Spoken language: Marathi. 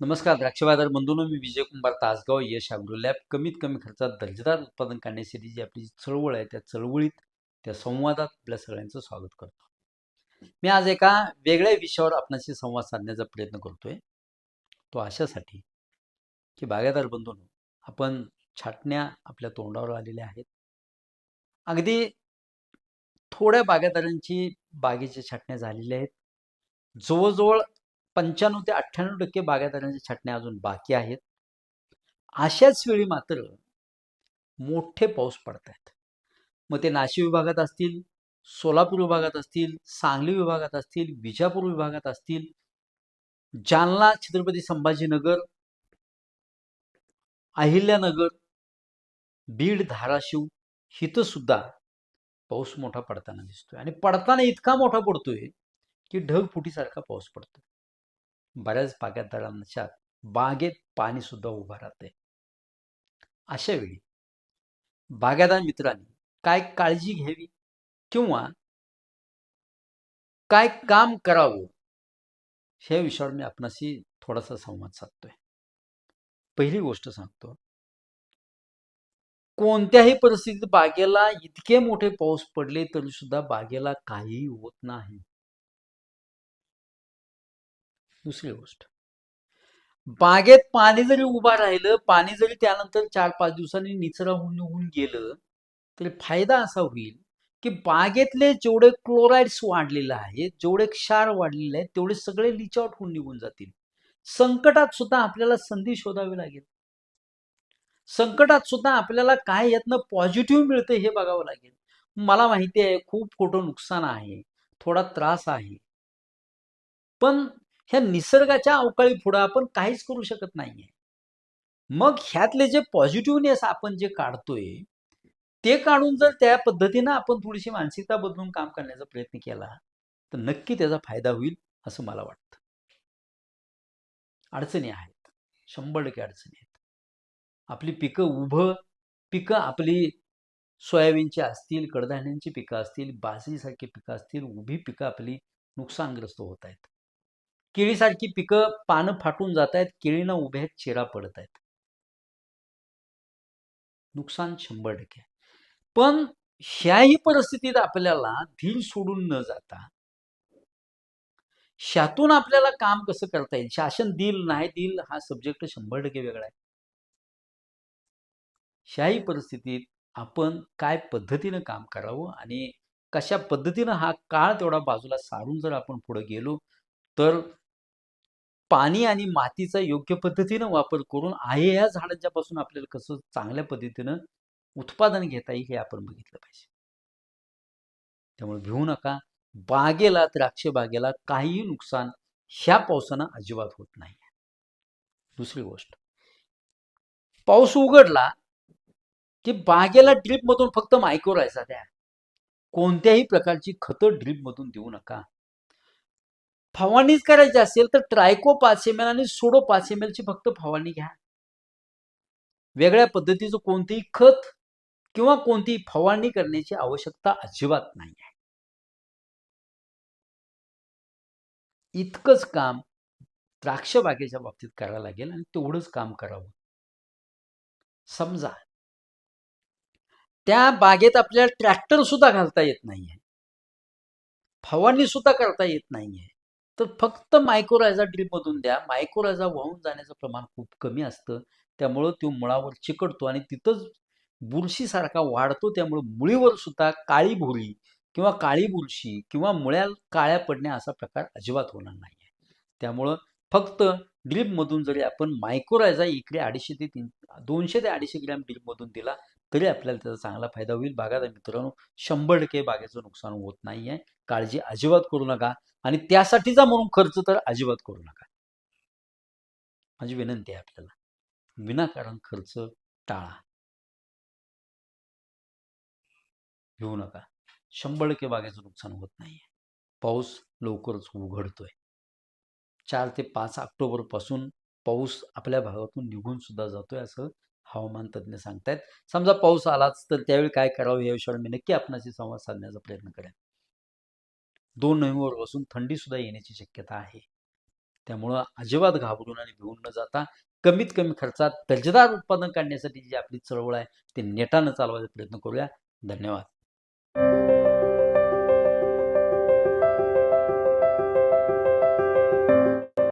नमस्कार द्राक्ष बाजार बंधूंनो मी विजय कुंभार तासगाव यश ॲग्रो लॅब. कमीत कमी खर्चात दर्जेदार उत्पादन काढण्यासाठी जी आपली चळवळ आहे त्या चळवळीत त्या संवादात आपल्या सगळ्यांचं स्वागत करतो. मी आज एका वेगळ्या विषयावर आपणाशी संवाद साधण्याचा प्रयत्न करतोय. तो अशासाठी की बागायतदार बंधून आपण छाटण्या आपल्या तोंडावर आलेल्या आहेत. अगदी थोड्या बागायतदारांची बागेच्या छाटण्या झालेल्या आहेत. जवळजवळ पंच्याण्णव ते अठ्ठ्याण्णव टक्के बागायतदारांच्या छाटण्या अजून बाकी आहेत. अशाच वेळी मात्र मोठे पाऊस पडत आहेत मग ते नाशिक विभागात असतील सोलापूर विभागात असतील सांगली विभागात असतील विजापूर विभागात असतील जालना छत्रपती संभाजीनगर अहिल्यानगर बीड धाराशिव इथं सुद्धा पाऊस मोठा पडताना दिसतोय. आणि पडताना इतका मोठा पडतोय की ढगफुटीसारखा पाऊस पडतोय. बऱ्याच बागायतदारांच्या बागेत पाणी सुद्धा उभं राहतंय. अशा वेळी बागायतदार मित्रांनी काय काळजी घ्यावी किंवा काय काम करावं ह्या विषयावर मी आपणाशी थोडासा संवाद साधतोय. पहिली गोष्ट सांगतो. कोणत्याही परिस्थितीत बागेला इतके मोठे पाऊस पडले तरी सुद्धा बागेला काहीही होत नाही. दुसरी गोष्ट. बागेत पाणी जरी उभा राहिलं पाणी जरी त्यानंतर चार पाच दिवसांनी निचरा होऊन निघून गेलं तरी फायदा असा होईल की बागेतले जेवढे क्लोराईड्स वाढलेले आहेत जेवढे क्षार वाढलेले आहेत तेवढे सगळे लिच आउट होऊन निघून जातील. संकटात सुद्धा आपल्याला संधी शोधावी लागेल. संकटात सुद्धा आपल्याला काय यातनं पॉझिटिव्ह मिळतं हे बघावं लागेल. मला माहिती आहे खूप खोटं नुकसान आहे थोडा त्रास आहे. पण ह्या निसर्गाच्या अवकाळी पुढं आपण काहीच करू शकत नाहीये. मग ह्यातले जे पॉझिटिव्हनेस आपण जे काढतोय ते काढून जर त्या पद्धतीनं आपण थोडीशी मानसिकता बदलून काम करण्याचा प्रयत्न केला तर नक्की त्याचा फायदा होईल असं मला वाटतं. अडचणी आहेत. शंभर टक्के अडचणी आहेत. आपली पिकं उभं पिकं आपली सोयाबीनची असतील कडधान्यांची पिकं असतील बाजरीसारखी पिकं असतील उभी पिकं आपली नुकसानग्रस्त होत आहेत. केळीसारखी पिकं पानं फाटून जात आहेत उभे उभ्या चिरा पडत आहेत नुकसान शंभर टक्के. पण ह्याही परिस्थितीत आपल्याला धीर सोडून न जाता शातून आपल्याला काम कसं करता येईल? शासन दिल नाही दिल हा सब्जेक्ट शंभर टक्के वेगळा आहे. शाही परिस्थितीत आपण काय पद्धतीनं काम करावं आणि कशा पद्धतीनं हा काळ तेवढा बाजूला सारून जर आपण पुढे गेलो तर पाणी आणि मातीचा योग्य पद्धतीनं वापर करून आहे या झाडांच्या पासून आपल्याला कसं चांगल्या पद्धतीनं उत्पादन घेता येईल हे आपण बघितलं पाहिजे. त्यामुळे भिवू नका. बागेला द्राक्ष बागेला काहीही नुकसान ह्या पावसानं अजिबात होत नाही. दुसरी गोष्ट. पाऊस उघडला की बागेला ड्रीपमधून फक्त मायक्रोरायचा द्या. कोणत्याही प्रकारची खतं ड्रीपमधून देऊ नका. फवारणीच करायची असेल तर ट्रायको पाच एम एल आणि सोडो पाच एम ची फक्त फवारणी घ्या. वेगळ्या पद्धतीचं कोणतेही खत किंवा कोणतीही फवारणी करण्याची आवश्यकता अजिबात नाही आहे इतकंच काम द्राक्ष बागेच्या बाबतीत करायला लागेल आणि तेवढंच काम करावं. समजा त्या बागेत आपल्याला ट्रॅक्टर सुद्धा घालता येत नाहीये. फवारणी सुद्धा करता येत नाहीये. तर फक्त मायक्रोरायझा ड्रीपमधून द्या. मायक्रोरायझा वाहून जाण्याचं प्रमाण खूप कमी असतं. त्यामुळं तो मुळावर चिकटतो आणि तिथंच बुरशीसारखा वाढतो. त्यामुळे मुळीवर सुद्धा काळी भुरी किंवा काळी बुरशी किंवा मुळ्या काळ्या पडण्या असा प्रकार अजिबात होणार नाही आहे त्यामुळं फक्त ड्रीपमधून जरी आपण मायक्रोरायझा इकडे अडीचशे ते तीन दोनशे ते अडीचशे ग्रॅम ड्रीपमधून दिला तरी आपल्याला त्याचा चांगला फायदा होईल. बागायतदार मित्रांनो शंभर टक्के बागेचं नुकसान होत नाही आहे काळजी अजिबात करू नका. आणि त्यासाठीचा म्हणून खर्च तर अजिबात करू नका. माझी विनंती आहे आपल्याला. विनाकारण खर्च टाळा. घेऊ नका. शंभर टक्के बागेचं नुकसान होत नाहीये. पाऊस लवकरच उघडतोय. चार ते पाच ऑक्टोबरपासून पाऊस आपल्या भागातून निघून सुद्धा जातोय असं हवामान तज्ज्ञ सांगतायत. समजा पाऊस आलाच तर त्यावेळी काय करावं या विषयावर मी नक्की आपणाशी संवाद साधण्याचा प्रयत्न करेन. दोन नोव्हेंबरपासून थंडी सुद्धा येण्याची शक्यता आहे. त्यामुळं अजिबात घाबरून आणि भिवून न जाता कमीत कमी खर्चात दर्जेदार उत्पादन काढण्यासाठी जी आपली चळवळ आहे ते नेटानं चालवायचा प्रयत्न करूया. धन्यवाद.